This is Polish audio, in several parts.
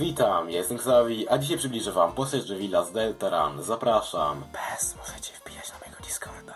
Witam, ja jestem Xavi, a dzisiaj przybliżę wam postać Revilla z Deltaran. Zapraszam. Bez, możecie wbijać na mojego Discorda.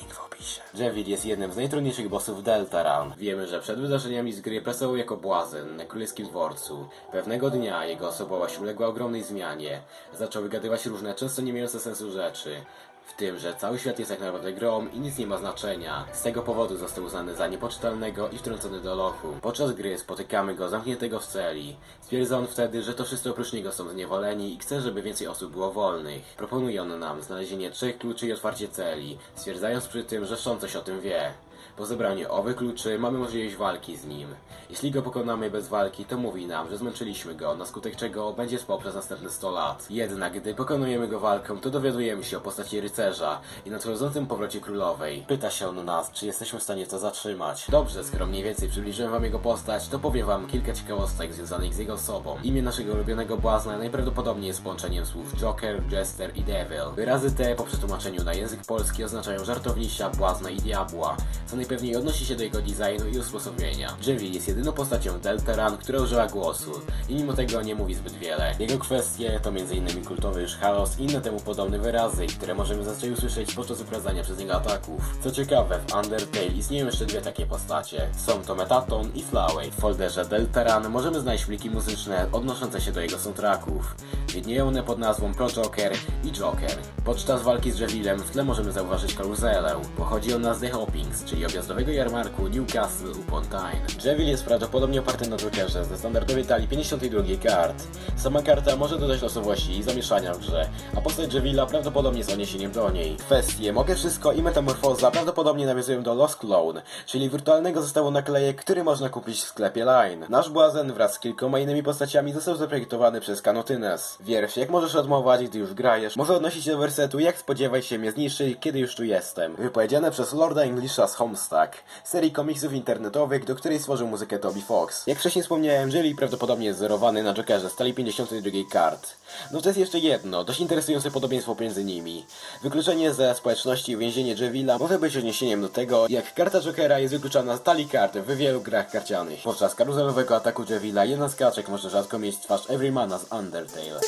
Link w opisie. Jevil jest jednym z najtrudniejszych bossów Deltaran. Wiemy, że przed wydarzeniami z gry pracował jako błazen na królewskim dworcu. Pewnego dnia jego osobowość uległa ogromnej zmianie. Zaczął wygadywać różne, często nie mające sensu rzeczy. W tym, że cały świat jest tak naprawdę grą i nic nie ma znaczenia. Z tego powodu został uznany za niepoczytalnego i wtrącony do lochu. Podczas gry spotykamy go zamkniętego w celi. Stwierdza on wtedy, że to wszyscy oprócz niego są zniewoleni i chce, żeby więcej osób było wolnych. Proponuje on nam znalezienie trzech kluczy i otwarcie celi, stwierdzając przy tym, że Sean coś o tym wie. Po zebraniu owych kluczy mamy możliwość walki z nim. Jeśli go pokonamy bez walki, to mówi nam, że zmęczyliśmy go, na skutek czego będzie spał przez następne 100 lat. Jednak gdy pokonujemy go walką, to dowiadujemy się o postaci rycerza i nadchodzącym powrocie królowej. Pyta się on nas, czy jesteśmy w stanie to zatrzymać. Dobrze, skoro mniej więcej przybliżyłem wam jego postać, to powiem wam kilka ciekawostek związanych z jego osobą. Imię naszego ulubionego błazna najprawdopodobniej jest połączeniem słów Joker, Jester i Devil. Wyrazy te po przetłumaczeniu na język polski oznaczają żartownisia, błazna i diabła, co najpewniej odnosi się do jego designu i usposobienia. Jevil jest jedyną postacią Deltaran, która używa głosu i mimo tego nie mówi zbyt wiele. Jego kwestie to m.in. kultowy już chaos i inne temu podobne wyrazy, które możemy zazwyczaj usłyszeć podczas wyprowadzania przez niego ataków. Co ciekawe, w Undertale istnieją jeszcze dwie takie postacie. Są to Metaton i Flowey. W folderze Deltaran możemy znaleźć pliki muzyczne odnoszące się do jego soundtracków. Widnieją pod nazwą Pro Joker i Joker. Podczas walki z Jevilem w tle możemy zauważyć karuzelę. Pochodzi ona z The Hoppings, czyli objazdowego jarmarku Newcastle upon Tyne. Jevil jest prawdopodobnie oparty na Jokerze ze standardowej talii 52 kart. Sama karta może dodać losowości i zamieszania w grze, a postać Jevila prawdopodobnie z odniesieniem do niej. Kwestie Mogę Wszystko i Metamorfoza prawdopodobnie nawiązują do Lost Clone, czyli wirtualnego zestawu naklejek, który można kupić w sklepie Line. Nasz błazen wraz z kilkoma innymi postaciami został zaprojektowany przez Kanotynes. Wiersz, jak możesz odmować, gdy już grajesz, może odnosić się do wersetu Jak spodziewaj się mnie zniszczyć, kiedy już tu jestem. Wypowiedziane przez Lorda Englisha z Homestuck, serii komiksów internetowych, do której stworzył muzykę Toby Fox. Jak wcześniej wspomniałem, Jelly prawdopodobnie jest zerowany na Jokerze z talii 52 kart. No to jest jeszcze jedno, dość interesujące podobieństwo pomiędzy nimi. Wykluczenie ze społeczności i więzienie może być odniesieniem do tego, jak karta Jokera jest wykluczana z talii kart w wielu grach karcianych. Podczas karuzelowego ataku Jevila jedna z kaczek może rzadko mieć twarz Everymana z Undertale.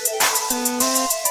Música